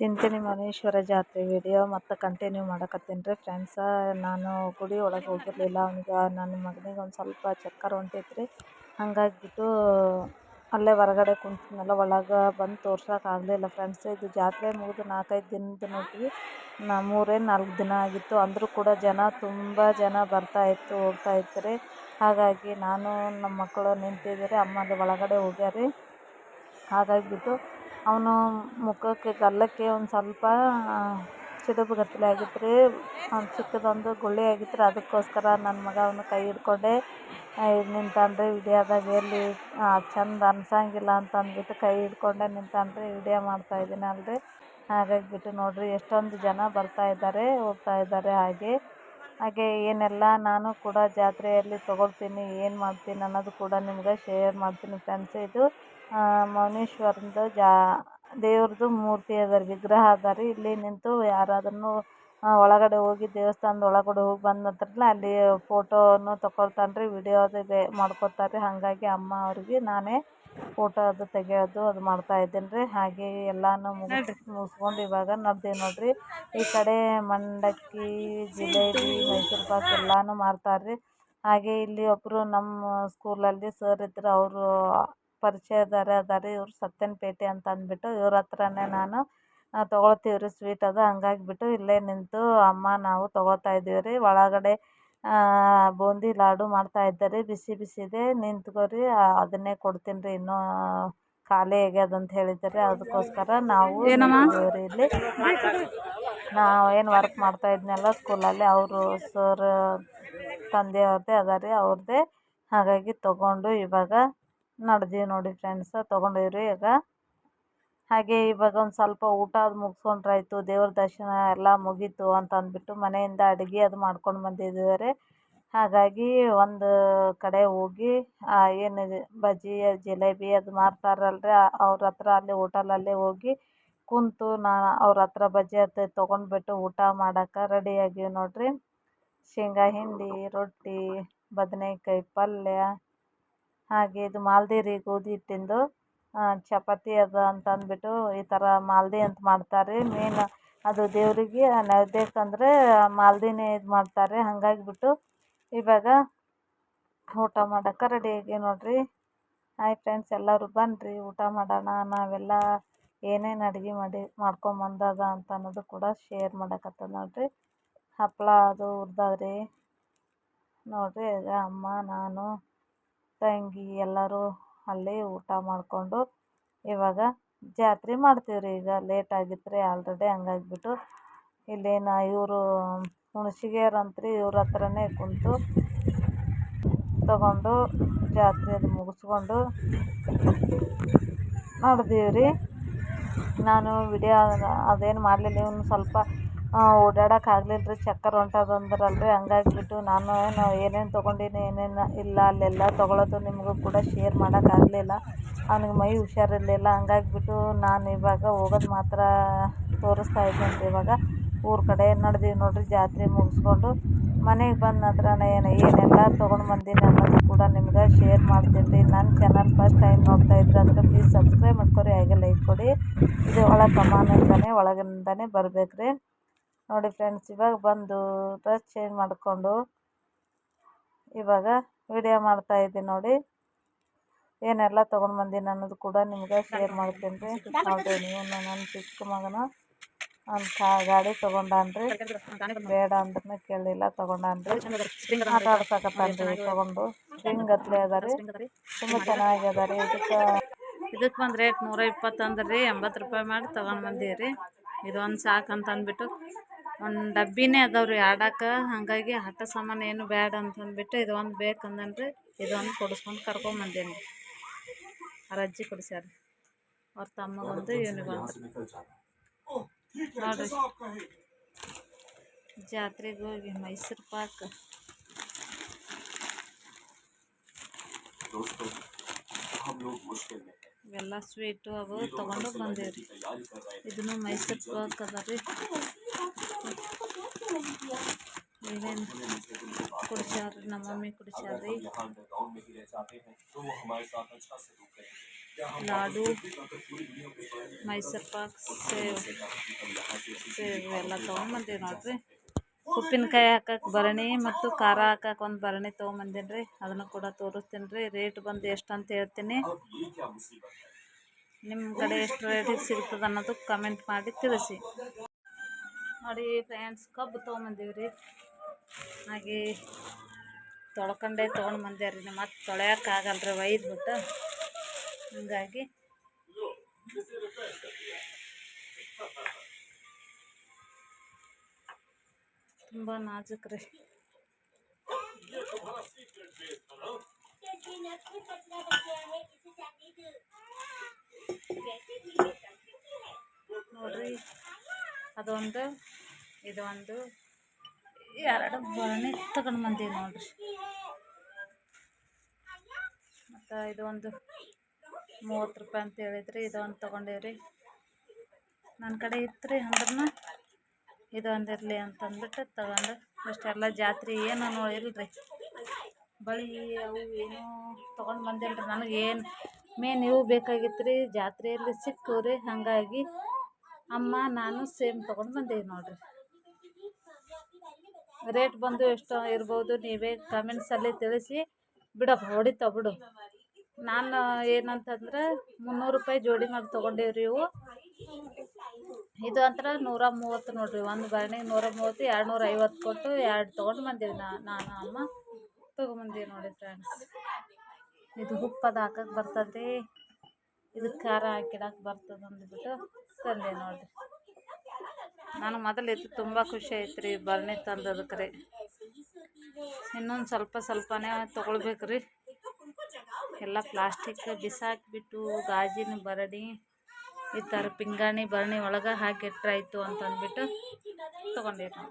ತಿಂತೀನಿ ಮನೇಶ್ವರ ಜಾತ್ರೆ ವಿಡಿಯೋ ಮತ್ತು ಕಂಟಿನ್ಯೂ ಮಾಡಕತ್ತೀನಿ ರೀ ಫ್ರೆಂಡ್ಸ ನಾನು ಗುಡಿ ಒಳಗೆ ಹೋಗಿರಲಿಲ್ಲ. ಅವ್ನಿಗೆ, ನನ್ನ ಮಗನಿಗೆ ಒಂದು ಸ್ವಲ್ಪ ಚಕ್ಕರ್ ಹೊಂಟೈತೆ ರೀ ಹಾಗಾಗಿಬಿಟ್ಟು ಅಲ್ಲೇ ಹೊರಗಡೆ ಕುಂತಿದ್ನಲ್ಲ ಒಳಗೆ ಬಂದು ತೋರ್ಸೋಕೆ ಆಗಲಿಲ್ಲ ಫ್ರೆಂಡ್ಸ್ ಇದು ಜಾತ್ರೆ ಮುಗಿದು ನಾಲ್ಕೈದು ದಿನದ ನೋಡಿ ನಾ, ಮೂರೇ ನಾಲ್ಕು ದಿನ ಆಗಿತ್ತು. ಅಂದರೂ ಕೂಡ ಜನ ತುಂಬ ಜನ ಬರ್ತಾಯಿತ್ತು ಹೋಗ್ತಾಯಿತ್ತು ರೀ ಹಾಗಾಗಿ ನಾನು ನಮ್ಮ ಮಕ್ಕಳು ನಿಂತಿದ್ದೀರಿ. ಅಮ್ಮ ಅಲ್ಲಿ ಒಳಗಡೆ ಹೋಗ್ಯಾರ. ಹಾಗಾಗಿಬಿಟ್ಟು ಅವನು ಮುಖಕ್ಕೆ ಗಲ್ಲಕ್ಕೆ ಒಂದು ಸ್ವಲ್ಪ ಸಿಡುಬುಗತ್ತಲೆ ಆಗಿತ್ತು ರೀ ಒಂದು ಚಿಕ್ಕದೊಂದು ಗುಳ್ಳೆ ಆಗಿತ್ತು ರೀ ಅದಕ್ಕೋಸ್ಕರ ನನ್ನ ಮಗ ಅವನ ಕೈ ಹಿಡ್ಕೊಂಡೆ ನಿಂತಾನೆ ರೀ ವಿಡಿಯೋದಾಗ ಎಲ್ಲಿ ಚಂದ ಅನ್ಸಂಗಿಲ್ಲ ಅಂತ ಅಂದ್ಬಿಟ್ಟು ಕೈ ಹಿಡ್ಕೊಂಡೆ ನಿಂತಾನೆ ರೀ ವಿಡಿಯೋ ಮಾಡ್ತಾಯಿದ್ದೀನಿ ಅಲ್ರಿ. ಹಾಗಾಗಿಬಿಟ್ಟು ನೋಡಿರಿ, ಎಷ್ಟೊಂದು ಜನ ಬರ್ತಾ ಇದ್ದಾರೆ, ಹೋಗ್ತಾ ಇದ್ದಾರೆ ಹಾಗೆ. ಹಾಗೆ ಏನೆಲ್ಲ ನಾನು ಕೂಡ ಜಾತ್ರೆಯಲ್ಲಿ ತೊಗೊಳ್ತೀನಿ, ಏನು ಮಾಡ್ತೀನಿ ಅನ್ನೋದು ಕೂಡ ನಿಮ್ಗೆ ಶೇರ್ ಮಾಡ್ತೀನಿ ಫ್ರೆಂಡ್ಸ್ ಇದು ಮೌನೇಶ್ವರಂದು ಜಾ, ದೇವ್ರದ್ದು ಮೂರ್ತಿ ಅದ ರೀ, ವಿಗ್ರಹ ಅದ ರೀ. ಇಲ್ಲಿ ನಿಂತು ಯಾರಾದ್ರೂ ಒಳಗಡೆ ಹೋಗಿ ದೇವಸ್ಥಾನದ ಒಳಗಡೆ ಹೋಗಿ ಬಂದ ನಂತರ ಅಲ್ಲಿ ಫೋಟೋನು ತಗೊಳ್ತಾನೆ ರೀ ವಿಡಿಯೋ ಅದು ಮಾಡ್ಕೊತಾರೆ ರೀ ಹಾಗಾಗಿ ಅಮ್ಮ ಅವ್ರಿಗೆ ನಾನೇ ಫೋಟೋ ಅದು ತೆಗೆಯೋದು, ಅದು ಮಾಡ್ತಾಯಿದ್ದೀನಿ ರೀ ಹಾಗೆ ಎಲ್ಲನೂ ಮುಗಿಸಿ ಮುಗಿಸ್ಕೊಂಡು ಇವಾಗ ನಡ್ದೀವಿ ನೋಡಿರಿ. ಈ ಕಡೆ ಮಂಡಕ್ಕಿ, ಜಿಲೇಬಿ, ಮೈಸೂರು ಪಾಕ್ ಎಲ್ಲನೂ ಮಾರ್ತಾರೆ ರೀ ಹಾಗೆ ಇಲ್ಲಿ ಒಬ್ಬರು ನಮ್ಮ ಸ್ಕೂಲಲ್ಲಿ ಸರ್ ಇದ್ರು, ಅವರು ಪರಿಚಯದವರೇ ಅದಾರ ರೀ ಇವ್ರು ಸತ್ಯನಪೇಟೆ ಅಂತ ಅಂದ್ಬಿಟ್ಟು ಇವ್ರ ಹತ್ರನೇ ನಾನು ತೊಗೊಳ್ತೀವಿ ರೀ ಸ್ವೀಟ್ ಅದು. ಹಂಗಾಗ್ಬಿಟ್ಟು ಇಲ್ಲೇ ನಿಂತು ಅಮ್ಮ ನಾವು ತೊಗೊಳ್ತಾ ಇದ್ದೀವಿ ರೀ ಒಳಗಡೆ ಬೂಂದಿ ಲಾಡು ಮಾಡ್ತಾ ಇದ್ದಾರೆ. ಬಿಸಿ ಬಿಸಿದೆ. ನಿಂತ್ಕೊರಿ ಅದನ್ನೇ ಕೊಡ್ತೀನಿ ರೀ ಇನ್ನೂ ಖಾಲಿ ಆಗ್ಯದ ಅಂತ ಹೇಳಿದ್ದಾರೆ. ಅದಕ್ಕೋಸ್ಕರ ನಾವು ಇಲ್ಲಿ. ನಾವು ಏನು ವರ್ಕ್ ಮಾಡ್ತಾ ಇದ್ನಲ್ಲ ಸ್ಕೂಲಲ್ಲಿ ಅವರು ಸರ್ ತಂದೆಯವ್ರದ್ದೇ ಅದ ರೀ ಅವ್ರದ್ದೇ ಹಾಗಾಗಿ ತೊಗೊಂಡು ಇವಾಗ ನಡೆದೀವಿ ನೋಡಿ ಫ್ರೆಂಡ್ಸ ತೊಗೊಂಡೀವಿ ರೀ ಈಗ. ಹಾಗೆ ಇವಾಗ ಒಂದು ಸ್ವಲ್ಪ ಊಟ ಅದು ಮುಗಿಸ್ಕೊಂಡ್ರಾಯ್ತು, ದೇವ್ರ ದರ್ಶನ ಎಲ್ಲ ಮುಗೀತು ಅಂತ ಅಂದ್ಬಿಟ್ಟು ಮನೆಯಿಂದ ಅಡುಗೆ ಅದು ಮಾಡ್ಕೊಂಡು ಬಂದಿದ್ದಾರೆ. ಹಾಗಾಗಿ ಒಂದು ಕಡೆ ಹೋಗಿ ಏನಿದೆ, ಬಜ್ಜಿ, ಜಿಲೇಬಿ ಅದು ಮಾರ್ತಾರಲ್ರಿ ಅವ್ರ ಹತ್ರ ಅಲ್ಲಿ ಹೋಟೆಲಲ್ಲೇ ಹೋಗಿ ಕುಂತು ನಾ ಅವ್ರ ಹತ್ರ ಬಜ್ಜಿ ಅದು ತೊಗೊಂಡ್ಬಿಟ್ಟು ಊಟ ಮಾಡಕ್ಕೆ ರೆಡಿ ನೋಡಿರಿ. ಶೇಂಗಾ ಹಿಂಡಿ, ರೊಟ್ಟಿ, ಬದನೇಕಾಯಿ ಪಲ್ಯ, ಹಾಗೆ ಇದು ಮಾಲ್ದೇರಿ ಗೋಧಿ ಹಿಟ್ಟಿಂದು ಚಪಾತಿ ಅದ ಅಂತ ಅಂದ್ಬಿಟ್ಟು ಈ ಥರ ಮಾಲ್ದಿ ಅಂತ ಮಾಡ್ತಾರೆ. ರೀ ಮೇನ್ ಅದು ದೇವರಿಗೆ ನೈವೇದ್ಯಕ್ಕಂದ್ರೆ ಮಾಲ್ದಿನೇ ಇದು ಮಾಡ್ತಾರೆ. ಹಾಗಾಗಿಬಿಟ್ಟು ಇವಾಗ ಊಟ ಮಾಡಕ್ಕೆ ರೆಡಿ ಆಗಿ ನೋಡಿರಿ. ಹಾಯ್ ಫ್ರೆಂಡ್ಸ್ ಎಲ್ಲರೂ ಬನ್ನಿರಿ ಊಟ ಮಾಡೋಣ. ನಾವೆಲ್ಲ ಏನೇನು ಅಡುಗೆ ಮಾಡಿ ಮಾಡ್ಕೊಂಬಂದದ ಅಂತ ಅನ್ನೋದು ಕೂಡ ಶೇರ್ ಮಾಡಕತ್ತದ ನೋಡಿರಿ. ಹಪ್ಪಳ ಅದು ಹುರ್ದದ್ರಿ ನೋಡಿರಿ ಅಮ್ಮ, ನಾನು, ತಂಗಿ ಎಲ್ಲರೂ ಅಲ್ಲಿ ಊಟ ಮಾಡಿಕೊಂಡು ಇವಾಗ ಜಾತ್ರೆ ಮಾಡ್ತೀವಿ ರೀ ಈಗ ಲೇಟ್ ಆಗಿತ್ತು ರೀ ಆಲ್ರೆಡಿ ಹಂಗಾಗ್ಬಿಟ್ಟು ಇಲ್ಲೇನು ಇವರು ಹುಣ್ಸಿಗೇರು ಅಂತ್ರಿ, ಇವ್ರ ಹತ್ರನೇ ಕುಂತು ತೊಗೊಂಡು ಜಾತ್ರೆ ಅದು ಮುಗಿಸ್ಕೊಂಡು ಮಾಡಿದೀವ್ರಿ ನಾನು ವಿಡಿಯೋ ಅದೇನು ಮಾಡಲಿಲ್ಲ, ಇವ್ನು ಸ್ವಲ್ಪ ಓಡಾಡೋಕೆ ಆಗಲಿಲ್ಲ ರೀ ಚಕ್ಕರ್ ಹೊಂಟದ ರೀ ಹಂಗಾಗಿಬಿಟ್ಟು ನಾನು ಏನು ಏನೇನು ತೊಗೊಂಡೀನಿ, ಏನೇನು ಇಲ್ಲ, ಅಲ್ಲೆಲ್ಲ ತೊಗೊಳೋದು ನಿಮಗೂ ಕೂಡ ಶೇರ್ ಆಗಲಿಲ್ಲ. ಅವ್ನಿಗೆ ಮೈ ಹುಷಾರಿರಲಿಲ್ಲ ಹಂಗಾಗಿಬಿಟ್ಟು ನಾನು ಇವಾಗ ಹೋಗೋದು ಮಾತ್ರ ತೋರಿಸ್ತಾ ಇದ್ದೀನಿ ಇವಾಗ. ಊರ ಕಡೆ ನಡೆದೀವಿ ನೋಡಿರಿ, ಜಾತ್ರೆ ಮುಗಿಸ್ಕೊಂಡು ಮನೆಗೆ ಬಂದ ನಂತರ ಏನು, ಏನೆಲ್ಲ ತೊಗೊಂಡು ಬಂದೀನಿ ಅನ್ನೋದು ಕೂಡ ನಿಮ್ಗೆ ಶೇರ್ ಮಾಡ್ತೀನಿ ರೀ ನನ್ನ ಚಾನಲ್ ಫಸ್ಟ್ ಟೈಮ್ ನೋಡ್ತಾ ಇದ್ರೆ ಅಂದರೆ ಪ್ಲೀಸ್ ಸಬ್ಸ್ಕ್ರೈಬ್ ಮಾಡ್ಕೊರಿ, ಹಾಗೆ ಲೈಕ್ ಕೊಡಿ. ಇದು ಒಳಗೆ ಒಳಗಿಂದನೇ ಬರ್ಬೇಕು ರೀ ನೋಡಿ ಫ್ರೆಂಡ್ಸ್ ಇವಾಗ ಬಂದು ಡ್ರೆಸ್ ಚೇಂಜ್ ಮಾಡಿಕೊಂಡು ಇವಾಗ ವಿಡಿಯೋ ಮಾಡ್ತಾ ಇದ್ದೀನಿ ನೋಡಿ. ಏನೆಲ್ಲ ತೊಗೊಂಡು ಬಂದೀನಿ ಅನ್ನೋದು ಕೂಡ ನಿಮ್ಗೆ ಶೇರ್ ಮಾಡ್ತೀನಿ ರೀ ನೋಡಿರಿ ನೀವು ನನ್ನ ಚಿಕ್ಕ ಮಗನ ಅಂತ ಗಾಡಿ ತೊಗೊಂಡಾನ್ರಿ. ಬೇಡ ಅಂದ್ರೆ ಕೇಳಲಿಲ್ಲ ತೊಗೊಂಡಾನ್ರಿ. ಆಟ ಆಡ್ಸಕತ್ತಾನ್ರಿ ತೊಗೊಂಡು. ಸ್ಪ್ರಿಂಗ್ ಗತ್ಲೆ ಅದ ರೀ ತುಂಬ ಚೆನ್ನಾಗಿ ಅದ ರೀ ಇದಕ್ಕೆ ಇದಕ್ಕೆ ಒಂದು ರೇಟ್ ನೂರ ಇಪ್ಪತ್ತು ಅಂದ್ರೆ ರೀ ಎಂಬತ್ತು ರೂಪಾಯಿ ಮಾಡಿ ತೊಗೊಂಡು ಬಂದೀವಿ ರೀ ಇದೊಂದು ಸಾಕು ಅಂತ ಅಂದ್ಬಿಟ್ಟು ಒಂದು ಡಬ್ಬಿನೇ ಅದಾವೆ ರೀ ಆಡಕ್ಕೆ ಹಾಗಾಗಿ ಆಟ ಸಾಮಾನು ಏನು ಬೇಡ ಅಂತಂದ್ಬಿಟ್ಟು ಇದು ಒಂದು ಬೇಕಂದನ್ರಿ ಇದೊಂದು ಕೊಡಿಸ್ಕೊಂಡು ಕರ್ಕೊಂಬಂದೀನಿ ಅವ್ರ ಅಜ್ಜಿ ಕೊಡಿಸ್ಯಾರ ಅವ್ರ ತಮ್ಮಗೊಂದು ಇವನಿಗೊಂದು ನೋಡ್ರಿ ಜಾತ್ರೆಗೆ ಹೋಗಿ ಮೈಸೂರು ಪಾಕ್ दोस्तों हम लोग मुश्किल में हैं ಇವೆಲ್ಲ ಸ್ವೀಟು ಅವು ತೊಗೊಂಡು ರೀ ಇದನ್ನು ಮೈಸೂರು ಪಾಕ್ ಅದ ರೀ ಏನೇನು ಕುಡಿಸ್ಯಾರ್ರಿ ನಮ್ಮ ಮಮ್ಮಿ ಕುಡಿಸ್ಯಾರ್ರಿ ಲಾಡು, ಮೈಸೂರು ಪಾಕ್ ಸೇವ್ ಸೇವ್ ಎಲ್ಲ ತೊಗೊಂಡು ಬಂದೇವಿ ನೋಡ್ರಿ. ಉಪ್ಪಿನಕಾಯಿ ಹಾಕಕ್ಕೆ ಭರಣಿ ಮತ್ತು ಖಾರ ಹಾಕಕ್ಕೆ ಒಂದು ಭರಣಿ ತೊಗೊಂಬಂದೀನಿ ರೀ ಅದನ್ನು ಕೂಡ ತೋರಿಸ್ತೀನಿ ರೀ ರೇಟ್ ಬಂದು ಎಷ್ಟು ಅಂತ ಹೇಳ್ತೀನಿ. ನಿಮ್ಮ ಕಡೆ ಎಷ್ಟು ರೇಟಿಗೆ ಸಿಗ್ತದೆ ಅನ್ನೋದು ಕಮೆಂಟ್ ಮಾಡಿ ತಿಳಿಸಿ. ನೋಡಿ ಫ್ರೆಂಡ್ಸ್ ಕಬ್ಬು ತೊಗೊಂಬಂದೀವಿ ರೀ ಹಾಗೆ ತೊಳ್ಕೊಂಡೇ ತೊಗೊಂಡು ಬಂದೇವ್ರಿ ರೀ ಮತ್ತೆ ತೊಳೆಯೋಕ್ಕಾಗಲ್ಲ ರೀ ವೈದ್ಬಿಟ್ಟು ಹಂಗಾಗಿ ತುಂಬ ನಾಜೂಕು ರೀ ನೋಡ್ರಿ, ಅದೊಂದು, ಇದೊಂದು, ಎರಡು ಬರ್ಣಿ ತಗೊಂಡು ಬಂದೀವಿ ನೋಡ್ರಿ. ಮತ್ತು ಇದೊಂದು ಮೂವತ್ತು ರೂಪಾಯಿ ಅಂತ ಹೇಳಿದ್ರಿ, ಇದೊಂದು ತೊಗೊಂಡೇವ್ರಿ. ನನ್ನ ಕಡೆ ಇತ್ತು ರೀ ಅಂದ್ರೂ ಇದೊಂದು ಇರಲಿ ಅಂತಂದ್ಬಿಟ್ಟು ತಗೊಂಡು ಅಷ್ಟೆಲ್ಲ ಜಾತ್ರೆ ಏನು ನೋಡಿಲ್ರಿ. ಬಳಿ ಅವು ಏನು ತೊಗೊಂಡು ಬಂದಿಲ್ರಿ ರೀ ನನಗೆ ಏನು ಮೇನ್ ಇವು ಬೇಕಾಗಿತ್ತು ರೀ ಜಾತ್ರೆಯಲ್ಲಿ ಸಿಕ್ಕವು ರೀ ಹಾಗಾಗಿ ಅಮ್ಮ, ನಾನು ಸೇಮ್ ತೊಗೊಂಡು ಬಂದೇವಿ ನೋಡಿರಿ. ರೇಟ್ ಬಂದು ಎಷ್ಟು ಇರ್ಬೋದು, ನೀವೇ ಕಮೆಂಟ್ಸಲ್ಲಿ ತಿಳಿಸಿ ಬಿಡಪ್ಪ, ಹೊಡಿತಾವ ಬಿಡು. ನಾನು ಏನಂತಂದ್ರೆ ಮುನ್ನೂರು ರೂಪಾಯಿ ಜೋಡಿ ಮಾಡಿ ತೊಗೊಂಡೇವ್ರಿ ಇವು. ಇದು ಅಂತರ ನೂರ ಮೂವತ್ತು ನೋಡಿರಿ, ಒಂದು ಭರಣಿಗೆ ನೂರ ಮೂವತ್ತು ಎರಡು ನೂರ ಐವತ್ತು ಕೊಟ್ಟು ಎರಡು ತೊಗೊಂಡು ಬಂದೀವಿ ನಾನು ಅಮ್ಮ. ತೊಗೊಂಬಂದೀವಿ ನೋಡಿ ಫ್ರೆಂಡ್ಸ್ ಇದು ಉಪ್ಪದು ಹಾಕಕ್ಕೆ ಬರ್ತದೆ ಇದು ಖಾರ ಹಾಕಿಡಕ್ಕೆ ಬರ್ತದೆ ಅಂದ್ಬಿಟ್ಟು ತಂದೆ ನೋಡಿರಿ. ನಾನು ಮೊದಲು ಇದು ತುಂಬ ಖುಷಿ ಆಯ್ತು ರೀ ಭರಣಿ ತಂದದಕ್ಕೆ ರೀ ಇನ್ನೊಂದು ಸ್ವಲ್ಪ ಸ್ವಲ್ಪನೇ ತೊಗೊಳ್ಬೇಕು ರೀ ಎಲ್ಲ ಪ್ಲಾಸ್ಟಿಕ್ ಬಿಸಾಕಿಬಿಟ್ಟು, ಗಾಜಿನ ಭರಣಿ ಈ ಥರ ಪಿಂಗಾಣಿ ಭರಣಿ ಒಳಗೆ ಹಾಕಿಟ್ರಾಯ್ತು ಅಂತಂದ್ಬಿಟ್ಟು ತೊಗೊಂಡೀವಿ ನಾವು